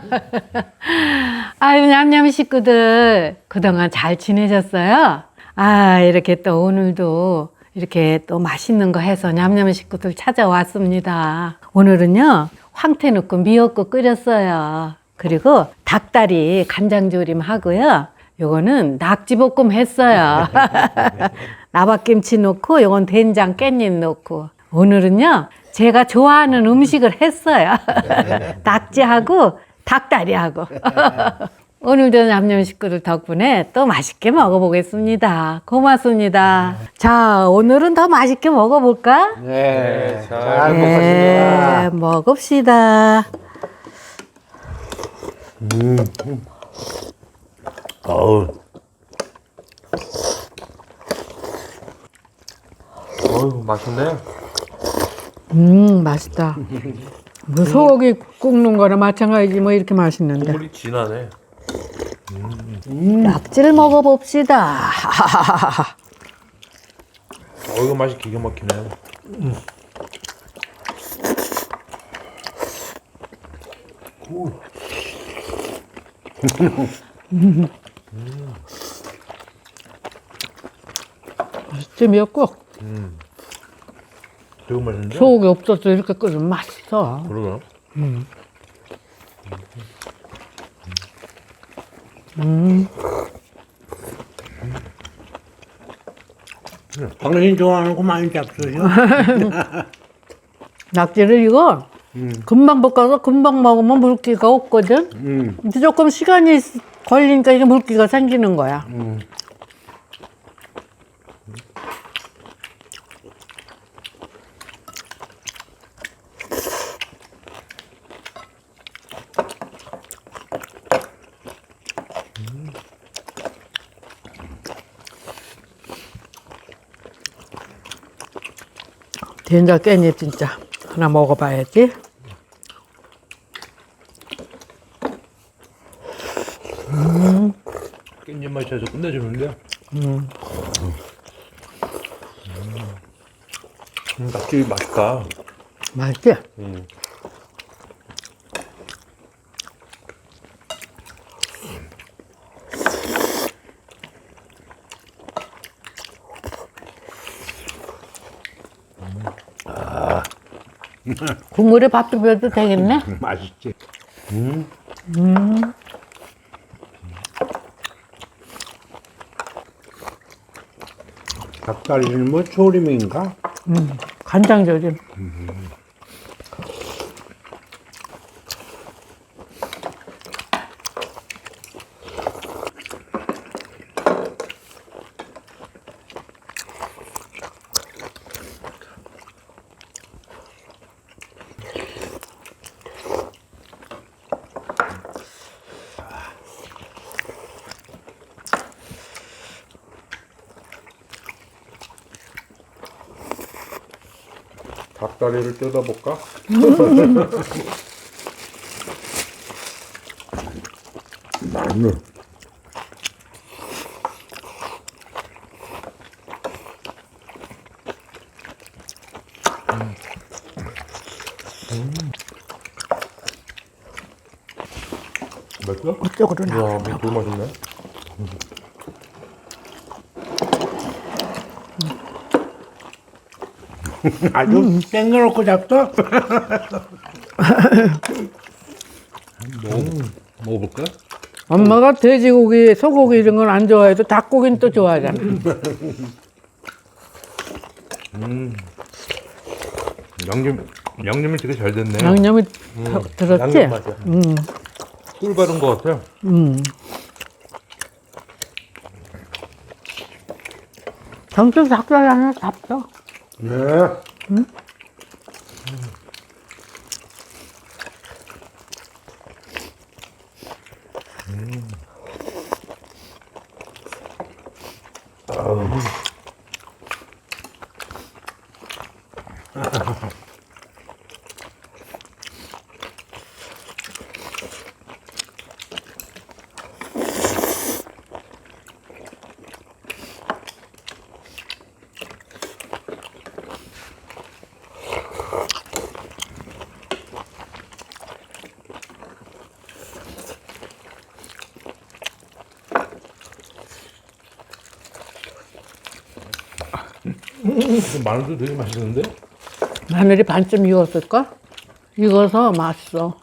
아유, 냠냠 식구들, 그동안 잘 지내셨어요? 아, 이렇게 또 오늘도 이렇게 또 맛있는 거 해서 냠냠 식구들 찾아왔습니다. 오늘은요, 황태 넣고 미역국 끓였어요. 그리고 닭다리 간장조림 하고요. 요거는 낙지볶음 했어요. 나박김치 넣고, 요건 된장 깻잎 넣고. 오늘은요, 제가 좋아하는 음식을 했어요. 낙지하고 닭다리하고. 오늘도 남녀 식구들 덕분에 또 맛있게 먹어보겠습니다. 고맙습니다. 자, 오늘은 더 맛있게 먹어볼까? 네, 잘 네, 먹겠습니다. 먹읍시다. 어우. 어우, 맛있네. 음, 맛있다. 뭐 소고기 굽는 거나 마찬가지지 뭐 이렇게 맛있는데. 국물이 진하네. 낙지를 먹어봅시다. 어, 이거 맛이 기가 막히네. 맛있지, 미역국. 되게 맛있는데? 소고기 없어도 이렇게 끓이면 맛있어. 그러나? 당신 좋아하는 거 많이 잡수죠? 낙지를 이거 금방 볶아서 금방 먹으면 물기가 없거든. 음. 근데 조금 시간이 있- 걸리니까 이게 물기가 생기는 거야. 된장 깻잎 진짜 하나 먹어봐야지. 깻잎 맛이 아주 끝내주는데? 음. 음, 낙지 맛있다. 맛있지? 국물에 밥 비벼도 되겠네? 맛있지. 닭다리는 뭐 조림인가? 간장 조림. 닭다리를 뜯어볼까? 마늘. 맛있어? 이쪽으로 나. 와, 되게 맛있네. 아주 땡겨놓고 잡숴? 먹어볼까? 엄마가 돼지고기, 소고기 이런 건 안 좋아해도 닭고기는 또 좋아하잖아. 양념, 양념이 되게 잘 됐네. 양념이 더 들었지? 양념 맛이야. 꿀 바른 것 같아. 정수 닭다리 하나 잡 숴. 네. 마늘도 되게 맛있는데? 마늘이 반쯤 익었을까? 익어서 맛있어.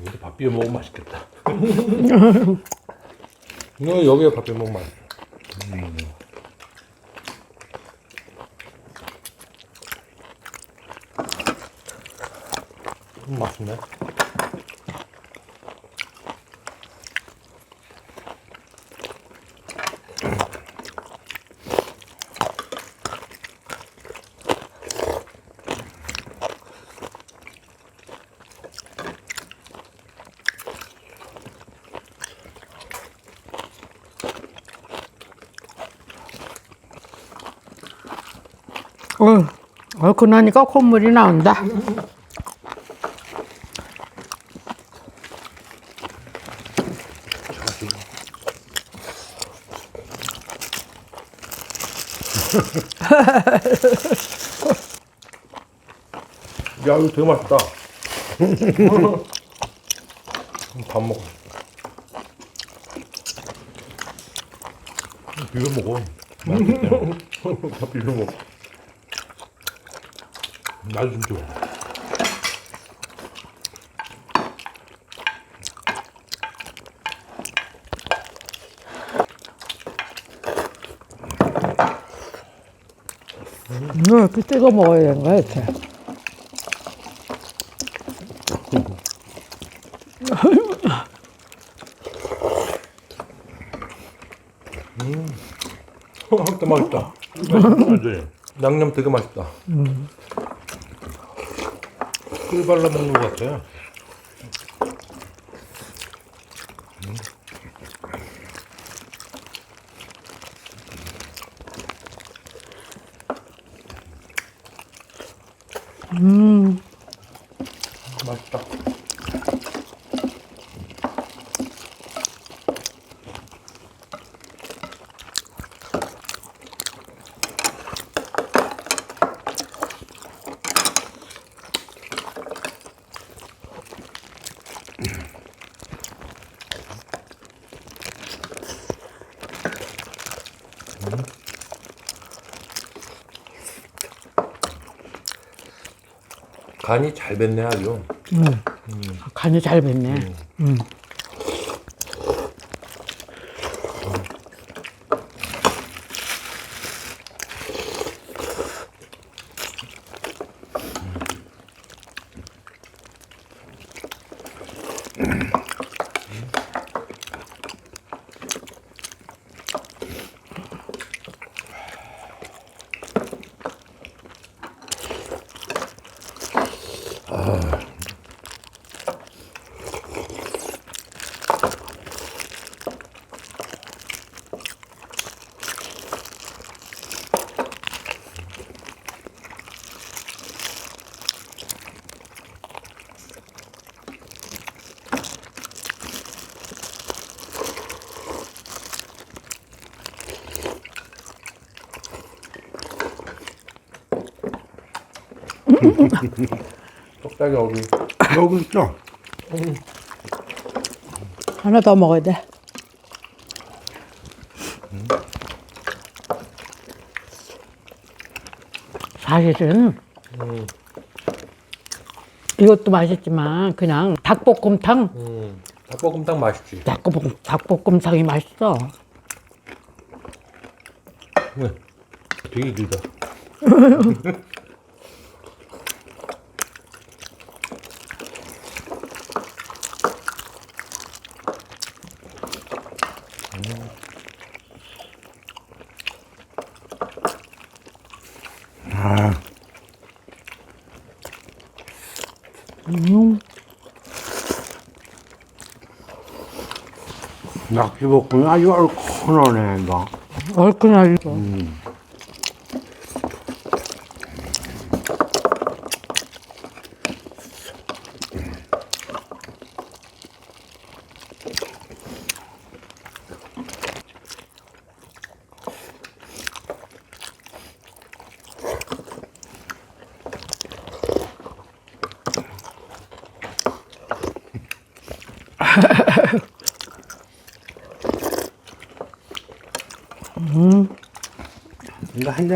이것도 밥 비벼 먹으면 맛있겠다. 이거 여기에 밥 비벼 먹으면 맛있어. 음. 음, 맛있네. 어, 얼고 나니까 콧물이 나온다. 야, 이거 되게 맛있다. 밥 먹어. 비벼 먹어. 맛있겠다. 밥 비벼 먹어. 나도 좀 줘. 이거 이렇게 찍어 먹어야 되는 거야, 이렇게. 진짜 맛있다. 맛있지? 양념 되게 맛있다. 꿀 발라 먹는 것 같아요. 음. 간이 잘 뱄네 아주. 간이 잘 뱄네. 음. 똑딱이 어기. 여기 있어. 하나 더 먹어야 돼. 사실은 이것도 맛있지만 그냥 닭볶음탕, 음, 닭볶음탕 맛있지. 닭볶음, 닭볶음탕이 맛있어. 네. 되게 길다. 낙지볶음이 아주 얼큰하네, 이거. 얼큰하게. 고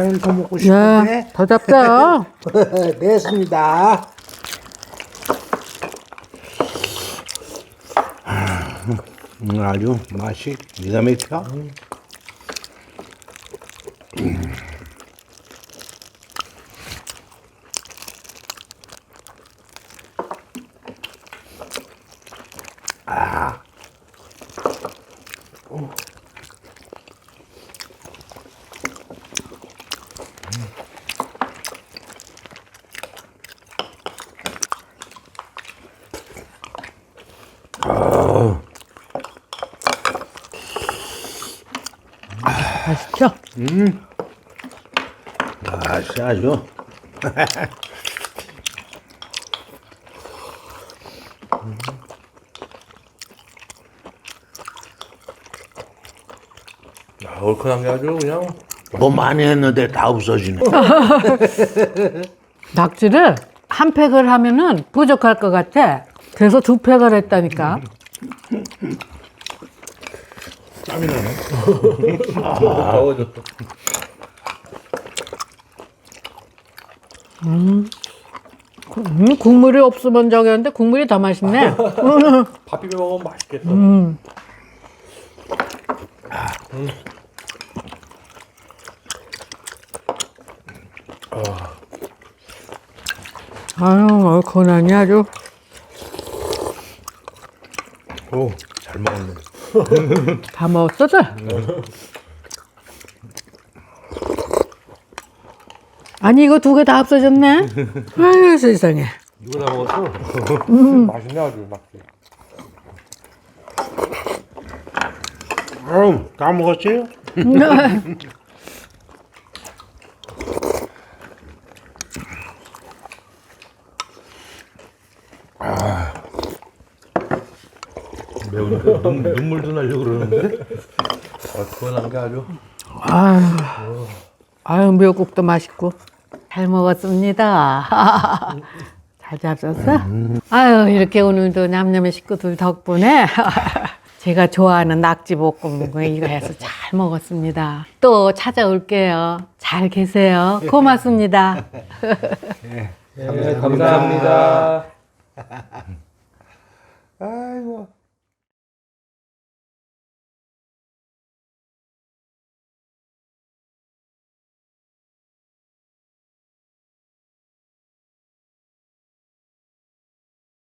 잔을 더 먹고 네, 싶은데. 더 잡자요. 됐습니다. 음, 아주 맛이 기가 막혀. 맛있죠? 아주. 야, 얼큰한 게 아주 그냥. 뭐 많이 했는데 다 없어지네. 낙지를 한 팩을 하면은 부족할 것 같아. 그래서 두 팩을 했다니까. 땀이 나네. 더워졌어. 음, 국물이 없으면 저기 하는데 국물이 더 맛있네. 밥 비벼 먹으면 맛있겠어. 아유, 얼큰하니 아주. 오, 잘 먹었네. 다 먹었어도. 아니, 이거 두 개 다 없어졌네? 아유, 세상에. 이거 다 먹었어? 맛있네, 아주 맛있게. 음, 다 먹었어요? 매우니까 눈, 눈물도 나려고 그러는데? 얼큰한 게 아주. 아유, 아유, 미역국도 맛있고. 잘 먹었습니다. 잘 잡섰어? 아유, 이렇게 오늘도 냠냠의 식구들 덕분에 제가 좋아하는 낙지 볶음 이거 해서 잘 먹었습니다. 또 찾아올게요. 잘 계세요. 고맙습니다. 네, 감사합니다. 아이고.